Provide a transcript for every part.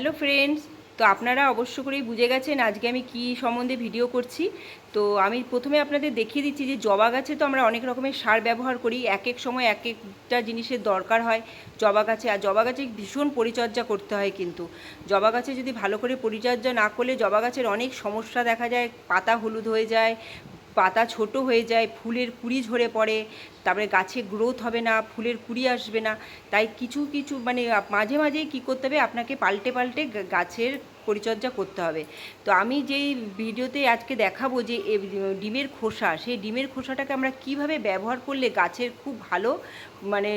Hello friends, তো আপনারা অবশ্য করেই বুঝে গেছেন আজকে আমি কি সম্বন্ধে ভিডিও করছি। তো আমি প্রথমে আপনাদের দেখিয়ে দিচ্ছি যে জবা গাছে তো আমরা অনেক রকমের সার ব্যবহার করি, এক এক সময় এক একটা জিনিসের দরকার হয় জবা গাছে। আর জবা গাছে ভীষণ পরিচর্যা করতে হয় কিন্তু। জবা গাছে যদি ভালো করে পরিচর্যা না করলে জবা গাছের অনেক সমস্যা দেখা যায়, পাতা হলুদ হয়ে যায় পাতা ছোট হয়ে যায়, ফুলের কুড়ি ঝরে পড়ে, তারপরে গাছে গ্রোথ হবে না, ফুলের কুড়ি আসবে না। তাই কিছু কিছু মানে মাঝে, মাঝেই কী করতে হবে? আপনাকে পাল্টে পাল্টে গাছের পরিচর্যা করতে হবে। তো আমি যেই ভিডিওতে আজকে দেখাবো যে ডিমের খোসা, সেই ডিমের খোসাটাকে আমরা কীভাবে ব্যবহার করলে গাছের খুব ভালো মানে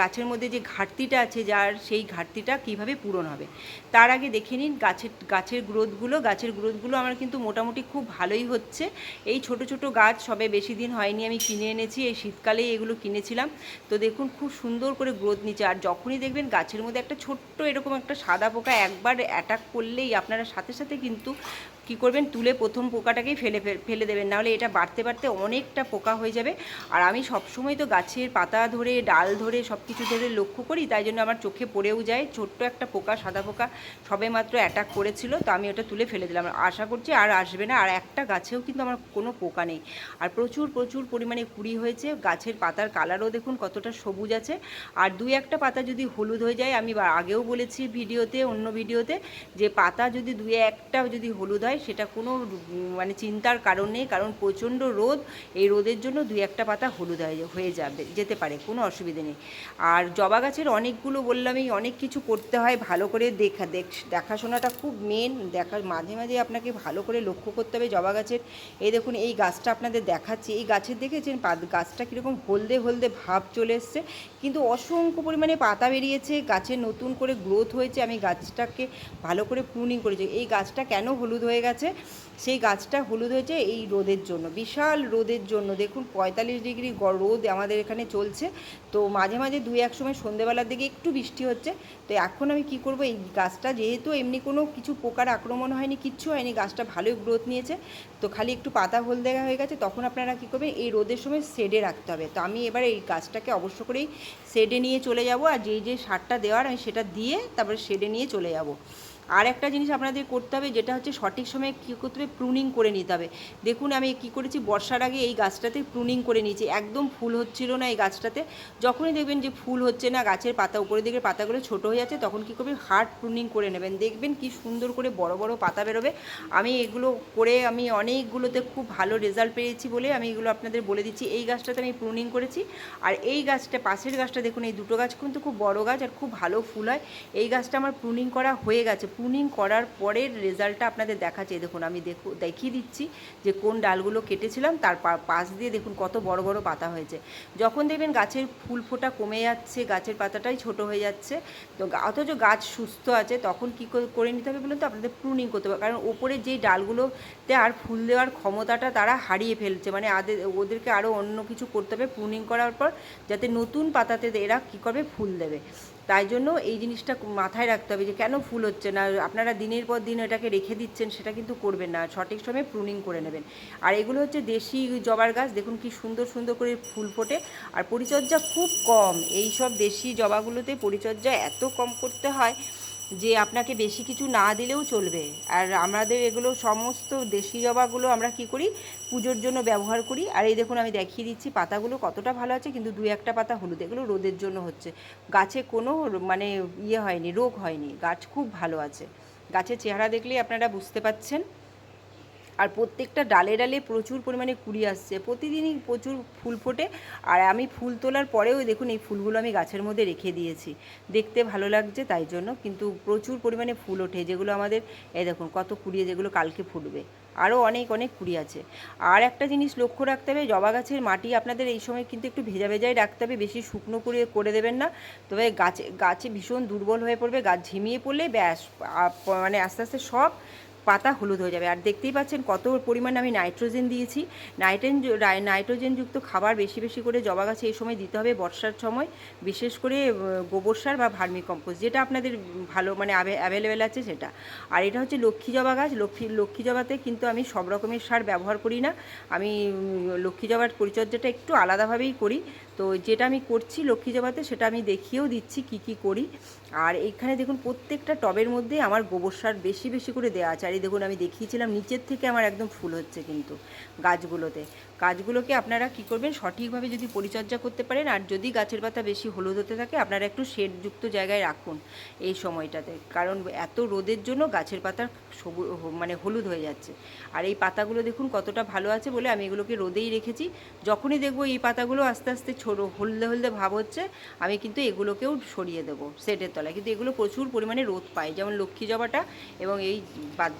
গাছের মধ্যে যে ঘাটতিটা আছে, যার সেই ঘাটতিটা কীভাবে পূরণ হবে। তার আগে দেখে নিন গাছের গাছের গ্রোথগুলো। গাছের গ্রোথগুলো আমার কিন্তু মোটামুটি খুব ভালোই হচ্ছে। এই ছোট ছোট গাছ সবে বেশি দিন হয়নি আমি কিনে এনেছি। এই শীতকালেই এগুলো কিনেছিলাম। তো দেখুন খুব সুন্দর করে গ্রোথ নিচ্ছে। আর যখনই দেখবেন গাছের মধ্যে একটা ছোট্ট এরকম একটা সাদা পোকা একবার অ্যাটাক করলেই আপনারা সাথে সাথে কিন্তু কি করবেন? তুলে প্রথম পোকাটাকেই ফেলে ফেলে দেবেন। নাহলে এটা বাড়তে বাড়তে অনেকটা পোকা হয়ে যাবে। আর আমি সবসময় তো গাছের পাতা ধরে, ডাল ধরে সব কিছু ধরে লক্ষ্য করি, তাই জন্য আমার চোখে পড়েও যায়। ছোট্ট একটা পোকা, সাদা পোকা সবে মাত্র অ্যাটাক করেছিল, তো আমি ওটা তুলে ফেলে দিলাম। আশা করছি আর আসবে না। আর একটা গাছেও কিন্তু আমার কোনো পোকা নেই। আর প্রচুর প্রচুর পরিমাণে কুড়ি হয়েছে। গাছের পাতার কালারও দেখুন কতটা সবুজ আছে। আর দুই একটা পাতা যদি হলুদ হয়ে যায়, আমি আগেও বলেছি ভিডিওতে, অন্য ভিডিওতে, যে পাতা যদি দুই একটা যদি হলুদ হয় সেটা কোনো মানে চিন্তার কারণ নেই, কারণ প্রচণ্ড রোদ, এই রোদের জন্য দুই একটা পাতা হলুদ হয়ে হয়ে যাবে, যেতে পারে, কোনো অসুবিধে নেই। আর জবা গাছের অনেকগুলো বললামই, অনেক কিছু করতে হয়, ভালো করে দেখা, দেখ, দেখাশোনাটা খুব মেন দেখা মাঝে মাঝে আপনাকে ভালো করে লক্ষ্য করতে হবে জবা গাছের। এই দেখুন, এই গাছটা আপনাদের দেখাচ্ছি, এই গাছের দেখেছেন গাছটা কীরকম হলদে হলদে ভাব চলে এসছে, কিন্তু অসংখ্য পরিমাণে পাতা বেরিয়েছে গাছের নতুন করে গ্রোথ হয়েছে, আমি গাছটাকে ভালো করে প্রুনিং করেছি, এই গাছটা কেন হলুদ হয়ে গেছে। সেই গাছটা হলুদ হয়েছে এই রোদের জন্য। বিশাল রোদের জন্য। দেখুন, পঁয়তাল্লিশ ডিগ্রি রোদ আমাদের এখানে চলছে। তো মাঝে মাঝে দুই এক সময় সন্ধেবেলার দিকে একটু বৃষ্টি হচ্ছে। তো এখন আমি কি করব? এই গাছটা যেহেতু এমনি কোনো কিছু পোকার আক্রমণ হয়নি, কিচ্ছু হয়নি, গাছটা ভালোই গ্রোথ নিয়েছে। তো খালি একটু পাতা হলদে হয়ে গেছে। তখন আপনারা কী করবেন? এই রোদের সময় শেডে রাখতে হবে। তো আমি এবার এই গাছটাকে অবশ্য করেই শেডে নিয়ে চলে যাব। আর যেই যে সারটা দেওয়ার আমি সেটা দিয়ে তারপরে শেডে নিয়ে চলে যাব। আর একটা জিনিস আপনাদের করতে হবে, যেটা হচ্ছে সঠিক সময়ে কী করতে হবে? প্রুনিং করে নিতে হবে। দেখুন, আমি কি করেছি? বর্ষার আগে এই গাছটাতে প্রুনিং করে নিয়েছি। একদম ফুল হচ্ছিল না এই গাছটাতে। যখনই দেখবেন যে ফুল হচ্ছে না, গাছের পাতা উপরে দিকে পাতাগুলো ছোট হয়ে যাচ্ছে, তখন কী করবেন? হার্ড প্রুনিং করে নেবেন। দেখবেন কি সুন্দর করে বড় বড় পাতা বেরোবে। আমি এগুলো করে আমি অনেকগুলোতে খুব ভালো রেজাল্ট পেয়েছি বলে আমি এগুলো আপনাদের বলে দিচ্ছি। এই গাছটাতে আমি প্রুনিং করেছি। আর এই গাছটা, পাশের গাছটা দেখুন, এই দুটো গাছ কিন্তু খুব বড় গাছ আর খুব ভালো ফুল হয়। এই গাছটা আমার প্রুনিং করা হয়ে গেছে। প্রুনিং করার পরের রেজাল্টটা আপনাদের দেখাচ্ছে। দেখুন, আমি দেখু, দেখিয়ে দিচ্ছি যে কোন ডালগুলো কেটেছিলাম, তার পাশ দিয়ে দেখুন কত বড় বড় পাতা হয়েছে। যখন দেখবেন গাছের ফুল ফোটা কমে যাচ্ছে, গাছের পাতাটাই ছোট হয়ে যাচ্ছে, তো অথচ গাছ সুস্থ আছে, তখন কী করে- করে নিতে হবে বলুন তো? আপনাদের প্রুনিং করতে হবে। কারণ ওপরে যেই ডালগুলোতে আর ফুল দেওয়ার ক্ষমতাটা তারা হারিয়ে ফেলছে। মানে আদের ওদেরকে আরও অন্য কিছু করতে হবে প্রুনিং করার পর, যাতে নতুন পাতাতে এরা কী করবে? ফুল দেবে। তাই জন্য এই জিনিসটা মাথায় রাখতে হবে যে কেন ফুল হচ্ছে না? আপনারা দিনের পর দিন এটাকে রেখে দিচ্ছেন, সেটা কিন্তু করবেন না। সঠিক সময়ে প্রুনিং করে নেবেন। আর এগুলো হচ্ছে দেশি জবার গাছ, দেখুন কি সুন্দর সুন্দর করে ফুল ফোটে। আর পরিচর্যা খুব কম। এই সব দেশি জবাগুলোতে পরিচর্যা এত কম করতে হয় যে আপনাকে বেশি কিছু না দিলেও চলবে। আর আমাদের এগুলো সমস্ত দেশি জবাগুলো আমরা কি করি? পুজোর জন্য ব্যবহার করি। আর এই দেখুন আমি দেখিয়ে দিচ্ছি, পাতাগুলো কতটা ভালো আছে, কিন্তু দু একটা পাতা হলুদ। এগুলো রোদের জন্য হচ্ছে। গাছে কোনো মানে ইয়ে হয়নি, রোগ হয়নি। গাছ খুব ভালো আছে। গাছের চেহারা দেখলেই আপনারা বুঝতে পাচ্ছেন। আর প্রত্যেকটা ডালে ডালে প্রচুর পরিমাণে কুড়ি আসছে। প্রতিদিনই প্রচুর ফুল ফোটে। আর আমি ফুল তোলার পরেও দেখুন, এই ফুলগুলো আমি গাছের মধ্যে রেখে দিয়েছি। দেখতে ভালো লাগছে তাই জন্য, কিন্তু প্রচুর পরিমাণে ফুল ওঠে, যেগুলো আমাদের, এই দেখুন, কত কুড়িয়ে যেগুলো কালকে ফুটবে। আরও অনেক অনেক কুড়ি আছে। আর একটা জিনিস লক্ষ্য রাখতে হবে, জবা গাছের মাটি আপনাদের এই সময় কিন্তু একটু ভেজা ভেজাই রাখতে হবে, বেশি শুকনো করে করে দেবেন না। তবে গাছে গাছে ভীষণ দুর্বল হয়ে পড়বে, গাছ ঝিমিয়ে পড়লে ব্যাস মানে আস্তে আস্তে সব পাতা হলুদ হয়ে যাবে। আর দেখতেই পাচ্ছেন কত পরিমাণে আমি নাইট্রোজেন দিয়েছি। নাইট্রেন নাইট্রোজেনযুক্ত খাবার বেশি বেশি করে জবা গাছে এই সময় দিতে হবে বর্ষার সময়। বিশেষ করে গোবর সার বা ভার্মি কম্পোস্ট, যেটা আপনাদের ভালো মানে অ্যাভেলেবেল আছে সেটা। আর এটা হচ্ছে লক্ষ্মী জবা গাছ। লক্ষ্মী লক্ষ্মী জবাতে কিন্তু আমি সব রকমের সার ব্যবহার করি না। আমি লক্ষ্মী জবার পরিচর্যাটা একটু আলাদাভাবেই করি। তো যেটা আমি করছি লক্ষ্মী জবাতে সেটা আমি দেখিয়েও দিচ্ছি কি কি করি। আর এইখানে দেখুন প্রত্যেকটা টবের মধ্যে আমার গোবর সার বেশি বেশি করে দেওয়া আছে। এই দেখুন, আমি দেখিয়েছিলাম, নিচের থেকে আমার একদম ফুল হচ্ছে কিন্তু গাছগুলোতে। গাছগুলোকে আপনারা কি করবেন, সঠিকভাবে যদি পরিচর্যা করতে পারেন, আর যদি গাছের পাতা বেশি হলুদ হতে থাকে, আপনারা একটু শেডযুক্ত জায়গায় রাখুন এই সময়টাতে। কারণ এত রোদের জন্য গাছের পাতা সবু- মানে হলুদ হয়ে যাচ্ছে। আর এই পাতাগুলো দেখুন কতটা ভালো আছে বলে আমি এগুলোকে রোদেই রেখেছি। যখনই দেখব এই পাতাগুলো আস্তে আস্তে ছোটো, হলদে হলদে ভাব হচ্ছে, আমি কিন্তু এগুলোকেও সরিয়ে দেবো সেটের তলায়। কিন্তু এগুলো প্রচুর পরিমাণে রোদ পায়। যেমন লক্ষ্মী জবাটা এবং এই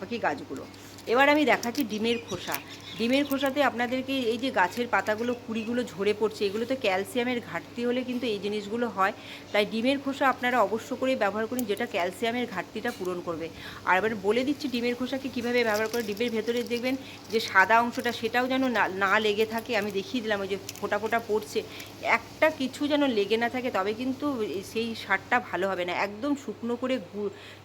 বাদবাকি গাছগুলো। এবার আমি দেখাচ্ছি ডিমের খোসা। ডিমের খোসাতে আপনাদেরকে এই যে গাছের পাতাগুলো, কুড়িগুলো ঝরে পড়ছে এগুলোতে ক্যালসিয়ামের ঘাটতি হলে কিন্তু এই জিনিসগুলো হয়। তাই ডিমের খোসা আপনারা অবশ্য করে ব্যবহার করুন, যেটা ক্যালসিয়ামের ঘাটতিটা পূরণ করবে। আর এবার বলে দিচ্ছি ডিমের খোসাকে কীভাবে ব্যবহার করে, ডিমের ভেতরে দেখবেন যে সাদা অংশটা, সেটাও যেন না না লেগে থাকে। আমি দেখিয়ে দিলাম, ওই যে ফোটা ফোটা পড়ছে। একটা কিছু যেন লেগে না থাকে, তবে কিন্তু সেই সারটা ভালো হবে না। একদম শুকনো করে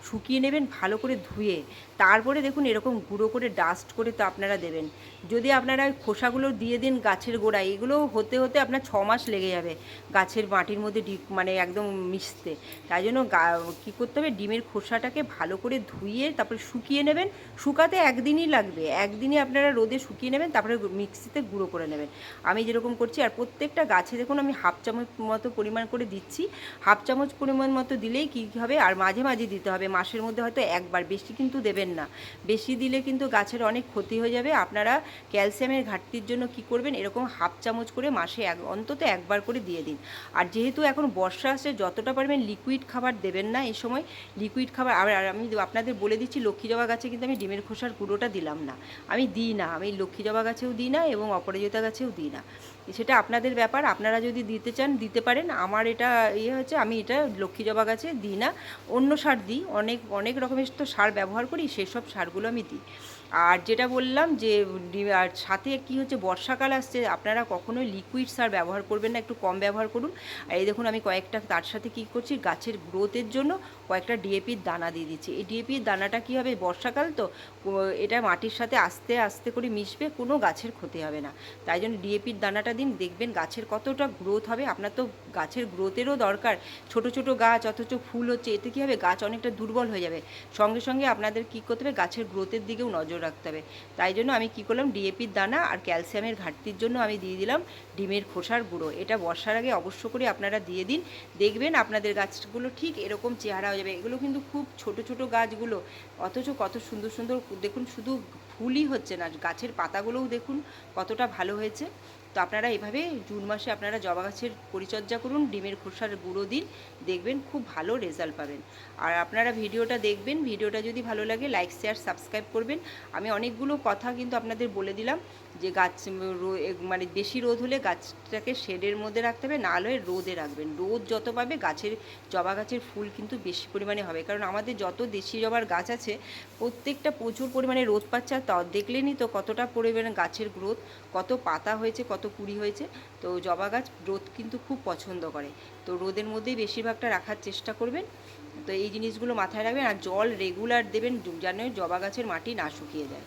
শুকিয়ে নেবেন, ভালো করে ধুয়ে। তারপরে দেখুন এরকম গুঁড়ো করে ডাস্ট করে তো আপনারা দেবেন। যদি আপনারা খোসাগুলো দিয়ে দিন গাছের গোড়ায়, এগুলো হতে হতে আপনার ছ মাস লেগে যাবে গাছের মাটির মধ্যে ডিপ মানে একদম মিশতে। তাই জন্য কী করতে হবে, ডিমের খোসাটাকে ভালো করে ধুয়ে তারপরে শুকিয়ে নেবেন। শুকাতে একদিনই লাগবে। একদিনই আপনারা রোদে শুকিয়ে নেবেন, তারপরে মিক্সিতে গুঁড়ো করে নেবেন। আমি যেরকম করছি, আর প্রত্যেকটা গাছে দেখুন আমি হাফ চামচ মতো পরিমাণ করে দিচ্ছি। হাফ চামচ পরিমাণ মতো দিলেই কী হবে, আর মাঝে মাঝে দিতে হবে। মাসের মধ্যে হয়তো একবার, বেশি কিন্তু দেবেন না। বেশি দিলে কিন্তু গাছের অনেক ক্ষতি হয়ে যাবে। আপনারা ক্যালসিয়ামের ঘাটতির জন্য কি করবেন? এরকম হাফ চামচ করে মাসে এক, অন্তত একবার করে দিয়ে দিন। আর যেহেতু এখন বর্ষা আসছে, যতটা পারবেন লিকুইড খাবার দেবেন না এই সময়। লিকুইড খাবার, আর আমি আপনাদের বলে দিচ্ছি লক্ষ্মী জবা গাছে কিন্তু আমি ডিমের খোসার গুঁড়োটা দিলাম না। আমি দিই না, আমি লক্ষ্মী জবা গাছেও দিই না এবং অপরাজিতা গাছেও দিই না। সেটা আপনাদের ব্যাপার। আপনারা যদি দিতে চান, দিতে পারেন। আমার এটা ইয়ে হচ্ছে, আমি এটা লক্ষ্মী জবা গাছে দিই না। অন্য সার দিই। অনেক অনেক রকমের তো সার ব্যবহার করি, সেসব সারগুলো আমি দিই। আর যেটা বললাম যে আর সাথে কি হচ্ছে, বর্ষাকাল আসছে, আপনারা কখনোই লিকুইড সার ব্যবহার করবেন না, একটু কম ব্যবহার করুন। আর এই দেখুন, আমি কয়েকটা তার সাথে কি করছি, গাছের গ্রোথের জন্য কয়েকটা ডিএপির দানা দিয়ে দিচ্ছি। এই ডিএপির দানাটা কি হবে, বর্ষাকাল তো এটা মাটির সাথে আস্তে আস্তে করে মিশবে, কোনো গাছের ক্ষতি হবে না। তাই জন্য ডিএপির দানাটা দিন দেখবেন গাছের কতটা গ্রোথ হবে। আপনার তো গাছের গ্রোথেরও দরকার। ছোট ছোট গাছ, অথচ ফুল হচ্ছে, এতে কী হবে? গাছ অনেকটা দুর্বল হয়ে যাবে। সঙ্গে সঙ্গে আপনাদের কী করতে হবে? গাছের গ্রোথের দিকেও নজর রাখতে হবে। তাই জন্য আমি কী করলাম? ডিএপির দানা আর ক্যালসিয়ামের ঘাটতির জন্য আমি দিয়ে দিলাম ডিমের খোসার গুঁড়ো। এটা বর্ষার আগে অবশ্য করে আপনারা দিয়ে দিন। দেখবেন আপনাদের গাছগুলো ঠিক এরকম চেহারা হয়ে যাবে। এগুলো কিন্তু খুব ছোট ছোট গাছগুলো। অথচ কত সুন্দর সুন্দর, দেখুন শুধু ফুলই হচ্ছে না। গাছের পাতাগুলোও দেখুন কতটা ভালো হয়েছে। তো আপনারা এভাবে জুন মাসে আপনারা জবা গাছের পরিচর্যা করুন, ডিমের খোসার গুঁড়ো দিন, দেখবেন খুব ভালো রেজাল্ট পাবেন। আর আপনারা ভিডিওটা দেখবেন, ভিডিওটা যদি ভালো লাগে, লাইক, শেয়ার, সাবস্ক্রাইব করবেন। আমি অনেকগুলো কথা কিন্তু আপনাদের বলে দিলাম যে গাছ মানে বেশি রোদ হলে গাছটাকে শেডের মধ্যে রাখতে হবে, না হলে রোদে রাখবেন। রোদ যত পাবে গাছের, জবা গাছের ফুল কিন্তু বেশি পরিমাণে হবে। কারণ আমাদের যত দেশি জবার গাছ আছে, প্রত্যেকটা প্রচুর পরিমাণে রোদ পাচ্ছে, আর তাও দেখলেনই তো কতটা পরিমাণে গাছের গ্রোথ, কত পাতা হয়েছে কত কুড়ি হয়েছে, তো জবা গাছ রোদ কিন্তু খুব পছন্দ করে। তো রোদের মধ্যেই বেশিরভাগটা রাখার চেষ্টা করবেন। তো এই জিনিসগুলো মাথায় রাখবেন আর জল রেগুলার দেবেন যেন জবা গাছের মাটি না শুকিয়ে যায়।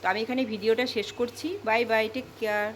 তো আমি এখানে ভিডিওটা শেষ করছি। Bye bye, take care.